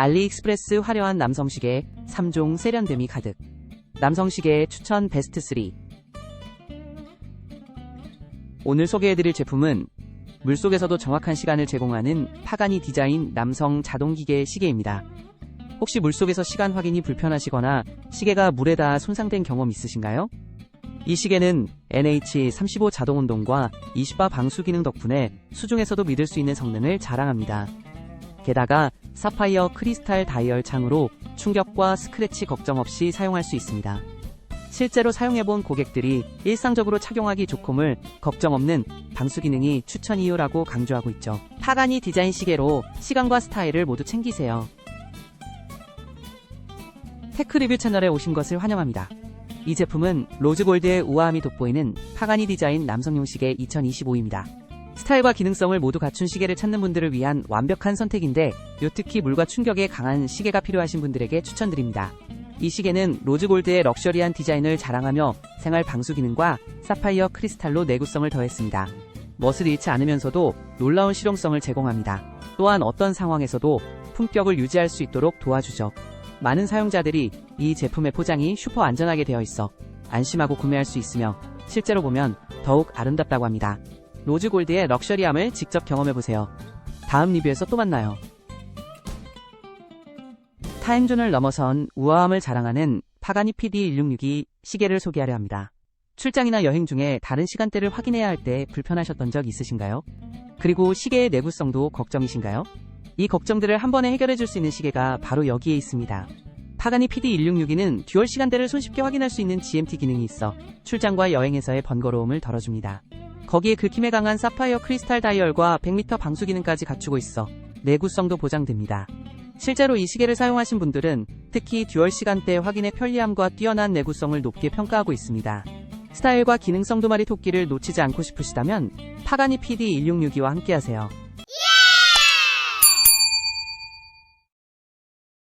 알리익스프레스 화려한 남성 시계 3종 세련됨이 가득. 남성 시계 추천 베스트 3. 오늘 소개해드릴 제품은 물속에서도 정확한 시간을 제공하는 파가니 디자인 남성 자동기계 시계입니다. 혹시 물속에서 시간 확인이 불편하시거나 시계가 물에 닿아 손상된 경험 있으신가요? 이 시계는 NH35 자동 운동과 20바 방수 기능 덕분에 수중에서도 믿을 수 있는 성능을 자랑합니다. 게다가 사파이어 크리스탈 다이얼 창으로 충격과 스크래치 걱정 없이 사용할 수 있습니다. 실제로 사용해본 고객들이 일상적으로 착용하기 좋음을 걱정 없는 방수 기능이 추천 이유라고 강조하고 있죠. 파가니 디자인 시계로 시간과 스타일을 모두 챙기세요. 테크 리뷰 채널에 오신 것을 환영합니다. 이 제품은 로즈골드의 우아함이 돋보이는 파가니 디자인 남성용 시계 2025입니다. 스타일과 기능성을 모두 갖춘 시계를 찾는 분들을 위한 완벽한 선택인데 요 특히 물과 충격에 강한 시계가 필요하신 분들에게 추천드립니다. 이 시계는 로즈골드의 럭셔리한 디자인을 자랑하며 생활 방수 기능과 사파이어 크리스탈로 내구성을 더했습니다. 멋을 잃지 않으면서도 놀라운 실용성을 제공합니다. 또한 어떤 상황에서도 품격을 유지할 수 있도록 도와주죠. 많은 사용자들이 이 제품의 포장이 슈퍼 안전하게 되어 있어 안심하고 구매할 수 있으며 실제로 보면 더욱 아름답다고 합니다. 로즈골드의 럭셔리함을 직접 경험해보세요. 다음 리뷰에서 또 만나요. 타임존을 넘어선 우아함을 자랑하는 파가니 PD1662 시계를 소개하려 합니다. 출장이나 여행 중에 다른 시간대를 확인해야 할 때 불편하셨던 적 있으신가요? 그리고 시계의 내구성도 걱정이신가요? 이 걱정들을 한 번에 해결해 줄 수 있는 시계가 바로 여기에 있습니다. 파가니 PD1662는 듀얼 시간대를 손쉽게 확인할 수 있는 GMT 기능이 있어 출장과 여행에서의 번거로움을 덜어줍니다. 거기에 긁힘에 강한 사파이어 크리스탈 다이얼과 100m 방수 기능까지 갖추고 있어 내구성도 보장됩니다. 실제로 이 시계를 사용하신 분들은 특히 듀얼 시간대 확인의 편리함과 뛰어난 내구성을 높게 평가하고 있습니다. 스타일과 기능성 두 마리 토끼를 놓치지 않고 싶으시다면 파가니 PD1662와 함께하세요.